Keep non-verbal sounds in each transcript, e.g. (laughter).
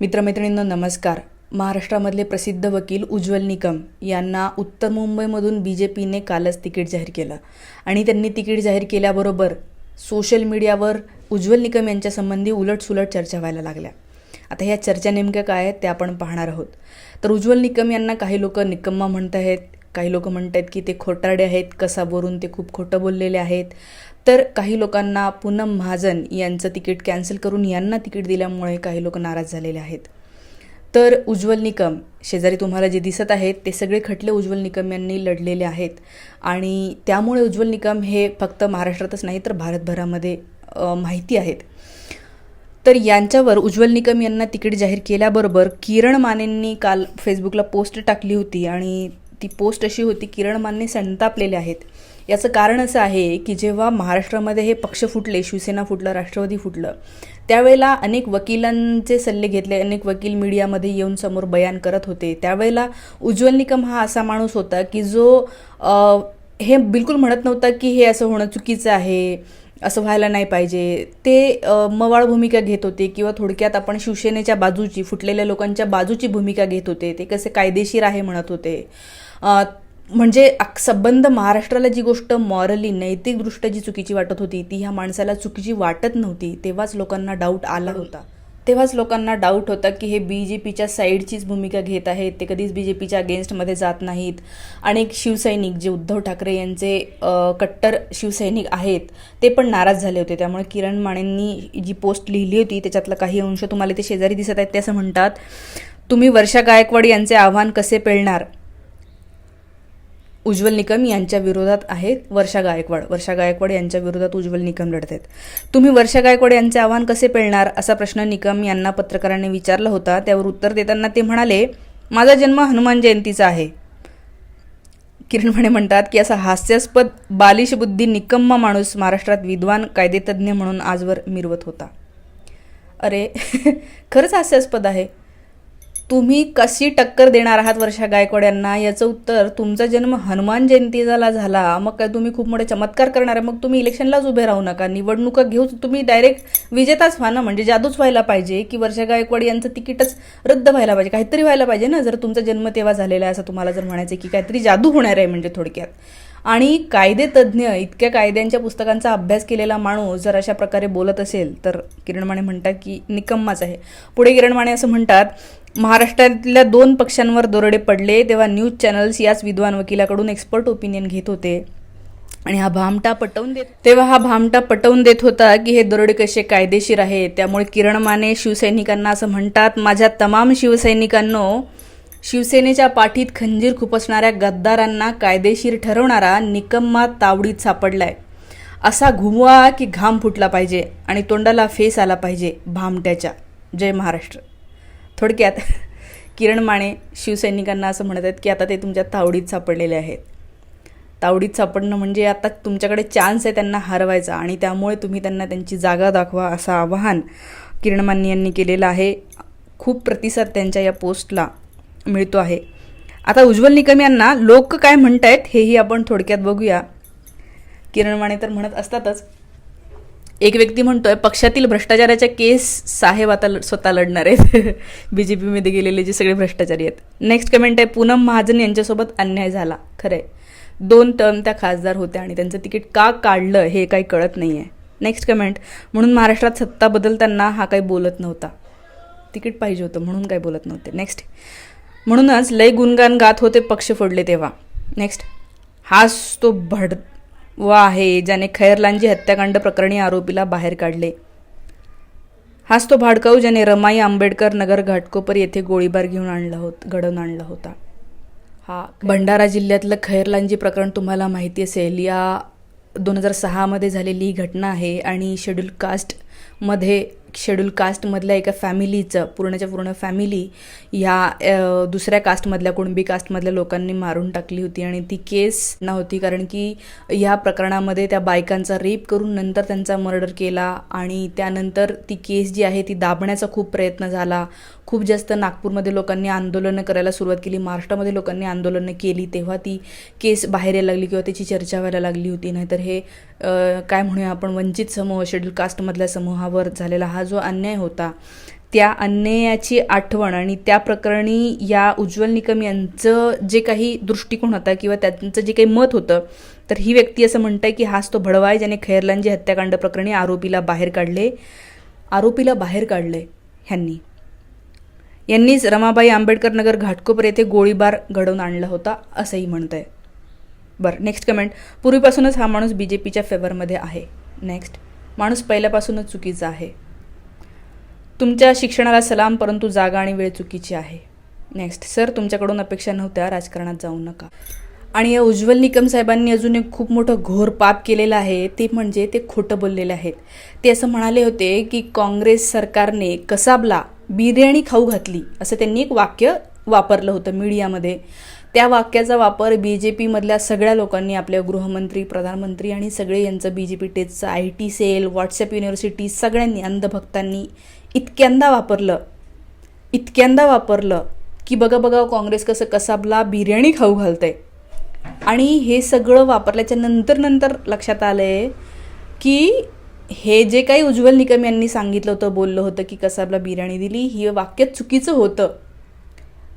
मित्रमैत्रिणींनो नमस्कार. महाराष्ट्रामधले प्रसिद्ध वकील उज्ज्वल निकम यांना उत्तर मुंबईमधून बी जे पीने कालच तिकीट जाहीर केलं आणि त्यांनी तिकीट जाहीर केल्याबरोबर सोशल मीडियावर उज्ज्वल निकम यांच्यासंबंधी उलटसुलट चर्चा व्हायला लागल्या. आता ह्या चर्चा नेमक्या काय आहेत ते आपण पाहणार आहोत. तर उज्ज्वल निकम यांना काही लोक निकम्मा म्हणत आहेत काही लोक म्हणत आहेत की ते खोटारडे आहेत कसावरून ते खूप खोटं बोललेले आहेत तर काही लोकांना पूनम महाजन यांचं तिकीट कॅन्सल करून यांना तिकीट दिल्यामुळे काही लोक नाराज झालेले आहेत. तर उज्ज्वल निकम शेजारी तुम्हाला जे दिसत आहेत ते सगळे खटले उज्ज्वल निकम यांनी लढलेले आहेत. आणि त्यामुळे उज्ज्वल निकम हे फक्त महाराष्ट्रातच नाही तर भारतभरामध्ये माहिती आहेत. तर यांच्यावर उज्ज्वल निकम यांना तिकीट जाहीर केल्याबरोबर किरण मानेंनी काल फेसबुकला पोस्ट टाकली होती आणि ती पोस्ट अशी होती किरण माने संतापलेले आहेत. याचं कारण असं आहे की जेव्हा महाराष्ट्रामध्ये हे पक्ष फुटले शिवसेना फुटलं राष्ट्रवादी फुटलं त्यावेळेला अनेक वकिलांचे सल्ले घेतले अनेक वकील मीडियामध्ये येऊन समोर बयान करत होते. त्यावेळेला उज्ज्वल निकम हा असा माणूस होता की जो आ, हे बिलकुल म्हणत नव्हता की हे असं होणं चुकीचं आहे असं व्हायला नाही पाहिजे. ते मवाळ भूमिका घेत होते किंवा थोडक्यात आपण शिवसेनेच्या बाजूची फुटलेल्या लोकांच्या बाजूची भूमिका घेत होते. ते कसे कायदेशीर आहे म्हणत होते. म्हणजे संबंध महाराष्ट्राला जी गोष्ट मॉरली नैतिकदृष्ट्या जी चुकीची वाटत होती ती ह्या माणसाला चुकीची वाटत नव्हती तेव्हाच लोकांना डाऊट आला होता. तेव्हाच लोकांना डाऊट होता की हे बी जे पीच्या साईडचीच भूमिका घेत आहेत. ते कधीच बी जे पीच्या अगेन्स्टमध्ये जात नाहीत. अनेक शिवसैनिक जे उद्धव ठाकरे यांचे कट्टर शिवसैनिक आहेत ते पण नाराज झाले होते. त्यामुळे किरण माणेंनी जी पोस्ट लिहिली होती त्याच्यातला काही अंश तुम्हाला ते शेजारी दिसत आहेत ते असं म्हणतात. तुम्ही वर्षा गायकवाड यांचे आव्हान कसे पेलणार? उज्ज्वल निकम यांच्या विरोधात आहेत वर्षा गायकवाड. वर्षा गायकवाड यांच्या विरोधात उज्ज्वल निकम लढत आहेत तुम्ही वर्षा गायकवाड यांचे आव्हान कसे पेलणार असा प्रश्न निकम यांना पत्रकारांनी विचारला होता. त्यावर उत्तर देताना ते म्हणाले माझा जन्म हनुमान जयंतीचा आहे. किरण म्हणे म्हणतात की असा हास्यास्पद बालिश बुद्धी निकम्मा माणूस महाराष्ट्रात विद्वान कायदेतज्ञ म्हणून आजवर मिरवत होता. अरे (laughs) खरंच हास्यास्पद आहे. तुम्ही कशी टक्कर देणार आहात वर्षा गायकवाड यांना? याचं उत्तर तुमचा जन्म हनुमान जयंतीला झाला. मग काय तुम्ही खूप मोठे चमत्कार करणार आहे. मग तुम्ही इलेक्शनलाच उभे राहू नका. निवडणुका घेऊ तुम्ही डायरेक्ट विजेताच व्हा ना. म्हणजे जादूच व्हायला पाहिजे की वर्षा गायकवाड यांचं तिकीटच रद्द व्हायला पाहिजे. काहीतरी व्हायला पाहिजे ना. जर तुमचा जन्म तेव्हा झालेला आहे असं तुम्हाला जर म्हणायचं की काहीतरी जादू होणार आहे म्हणजे थोडक्यात. आणि कायदे तज्ज्ञ इतक्या कायद्यांच्या पुस्तकांचा अभ्यास केलेला माणूस जर अशा प्रकारे बोलत असेल तर किरण माने म्हणतात की निकम्माच आहे. पुढे किरण माने असं म्हणतात महाराष्ट्रातल्या दोन पक्षांवर दरोडे पडले तेव्हा न्यूज चॅनल्स याच विद्वान वकिलाकडून एक्सपर्ट ओपिनियन घेत होते. आणि हा भामटा पटवून देत तेव्हा हा भामटा पटवून देत होता की हे दरोडे कसे कायदेशीर आहेत. त्यामुळे किरण माने शिवसैनिकांना असं म्हणतात माझ्या तमाम शिवसैनिकांनो शिवसेनेच्या पाठीत खंजीर खुपसणाऱ्या गद्दारांना कायदेशीर ठरवणारा निकम्मा तावडीत सापडलाय. असा घुमवा की घाम फुटला पाहिजे आणि तोंडाला फेस आला पाहिजे भामट्याच्या. जय महाराष्ट्र. थोडक्यात किरण माने शिवसैनिकांना असं म्हणत आहेत की आता ते तुमच्या तावडीत सापडलेले आहेत. तावडीत सापडणं म्हणजे आता तुमच्याकडे चान्स आहे त्यांना हरवायचा आणि त्यामुळे तुम्ही त्यांना त्यांची जागा दाखवा असं आवाहन किरण माने यांनी केलेलं आहे. खूप प्रतिसाद त्यांच्या या पोस्टला मिळतो आहे. आता उज्ज्वल निकम यांना लोक काय म्हणत आहेत हेही आपण थोडक्यात बघूया. किरण माने तर म्हणत असतातच एक व्यक्ती म्हणतोय पक्षातील भ्रष्टाचाराच्या केस साहेब आता ल- स्वतः लढणार आहेत. बी जे पीमध्ये गेलेले जे सगळे भ्रष्टाचारी आहेत. नेक्स्ट कमेंट आहे पूनम महाजन यांच्यासोबत अन्याय झाला. खरंय. दोन टर्म त्या खासदार होत्या आणि त्यांचं तिकीट का काढलं हे काही कळत नाही आहे नेक्स्ट कमेंट म्हणून महाराष्ट्रात सत्ता बदलताना हा काही बोलत नव्हता. तिकीट पाहिजे होतं म्हणून काही बोलत नव्हते. नेक्स्ट म्हणूनच लय गुणगान गात होते पक्ष फोडले तेव्हा. नेक्स्ट हाच तो भड भडवा आहे ज्याने खैरलांजी हत्याकांड प्रकरणी आरोपीला बाहेर काढले. हाच तो भाडकाऊ ज्याने रमाई आंबेडकर नगर घाटकोपर येथे गोळीबार घेऊन आणला होत घडवून आणला होता. हा भंडारा जिल्ह्यातलं खैरलांजी प्रकरण तुम्हाला माहिती असेल. या दोन हजार सहामध्ये झालेली ही घटना आहे आणि शेड्यूल कास्टमध्ये शेड्यूल कास्टमधल्या एका फॅमिलीचं पूर्णच्या पूर्ण फॅमिली ह्या दुसऱ्या कास्टमधल्या कुणबी कास्टमधल्या लोकांनी मारून टाकली होती. आणि ती केस नव्हती कारण की ह्या प्रकरणामध्ये त्या बायकांचा रेप करून नंतर त्यांचा मर्डर केला आणि त्यानंतर ती केस जी आहे ती दाबण्याचा खूप प्रयत्न झाला. खूप जास्त नागपूरमध्ये लोकांनी आंदोलनं करायला सुरुवात केली. महाराष्ट्रामध्ये लोकांनी आंदोलनं केली तेव्हा ती केस बाहेर यायला लागली किंवा त्याची चर्चा व्हायला लागली होती. नाहीतर हे काय म्हणूया आपण वंचित समूह शेड्यूल कास्टमधल्या समूहावर झालेला हा हा जो अन्याय होता त्या अन्यायाची आठवण आणि त्या प्रकरणी या उज्ज्वल निकम यांचं जे काही दृष्टिकोन होता किंवा त्यांचं जे काही मत होतं तर ही व्यक्ती असं म्हणताय की हाच तो भडवा आहे ज्याने खैरलांजी हत्याकांड प्रकरणी आरोपीला बाहेर काढले. आरोपीला बाहेर काढले ह्यांनी. यांनीच रमाबाई आंबेडकर नगर घाटकोपर येथे गोळीबार घडवून आणला होता असंही म्हणत आहे बरं नेक्स्ट कमेंट पूर्वीपासूनच हा माणूस बी जे पीच्या फेवरमध्ये आहे. नेक्स्ट माणूस पहिल्यापासूनच चुकीचा आहे. तुमच्या शिक्षणाला सलाम परंतु जागा आणि वेळ चुकीची आहे. नेक्स्ट सर तुमच्याकडून अपेक्षा नव्हत्या राजकारणात जाऊ नका. आणि या उज्ज्वल निकम साहेबांनी अजून एक खूप मोठं घोर पाप केलेलं आहे ते म्हणजे ते खोटं बोललेले आहेत. ते असं म्हणाले होते की काँग्रेस सरकारने कसाबला बिर्याणी खाऊ घातली असं त्यांनी एक वाक्य वापरलं होतं मीडियामध्ये. त्या वाक्याचा वापर बी जे पीमधल्या सगळ्या लोकांनी आपल्या गृहमंत्री प्रधानमंत्री आणि सगळे यांचं B J P टेचचं I T cell WhatsApp university सगळ्यांनी अंधभक्तांनी इतक्यांदा वापरलं इतक्यांदा वापरलं की बघा बघा काँग्रेस कसं कसाबला बिर्याणी खाऊ घालतंय. आणि हे सगळं वापरल्याच्या नंतर नंतर लक्षात आलं आहे की हे जे काही उज्ज्वल निकम यांनी सांगितलं होतं बोललं होतं की कसाबला बिर्याणी दिली ही वाक्य चुकीचं होतं.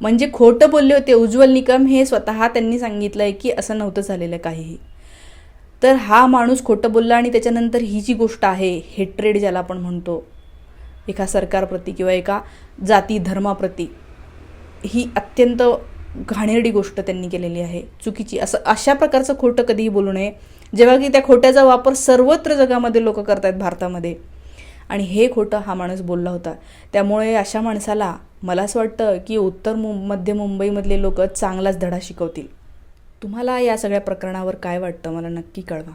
म्हणजे खोटं बोलले होते उज्ज्वल निकम हे स्वतः त्यांनी सांगितलं आहे की असं नव्हतं झालेलं काहीही. तर हा माणूस खोटं बोलला आणि त्याच्यानंतर ही जी गोष्ट आहे हेट्रेड ज्याला आपण म्हणतो एका सरकारप्रती किंवा एका जाती धर्माप्रती ही अत्यंत घाणेरडी गोष्ट त्यांनी केलेली आहे चुकीची. असं अशा प्रकारचं खोटं कधीही बोलू नये. जेव्हा की त्या खोट्याचा वापर सर्वत्र जगामध्ये लोक करत आहेत भारतामध्ये. आणि हे खोटं हा माणूस बोलला होता. त्यामुळे अशा माणसाला मला असं वाटतं की उत्तर मु मध्य मुंबईमधले लोक चांगलाच धडा शिकवतील. तुम्हाला या सगळ्या प्रकरणावर काय वाटतं? मला नक्की कळवा.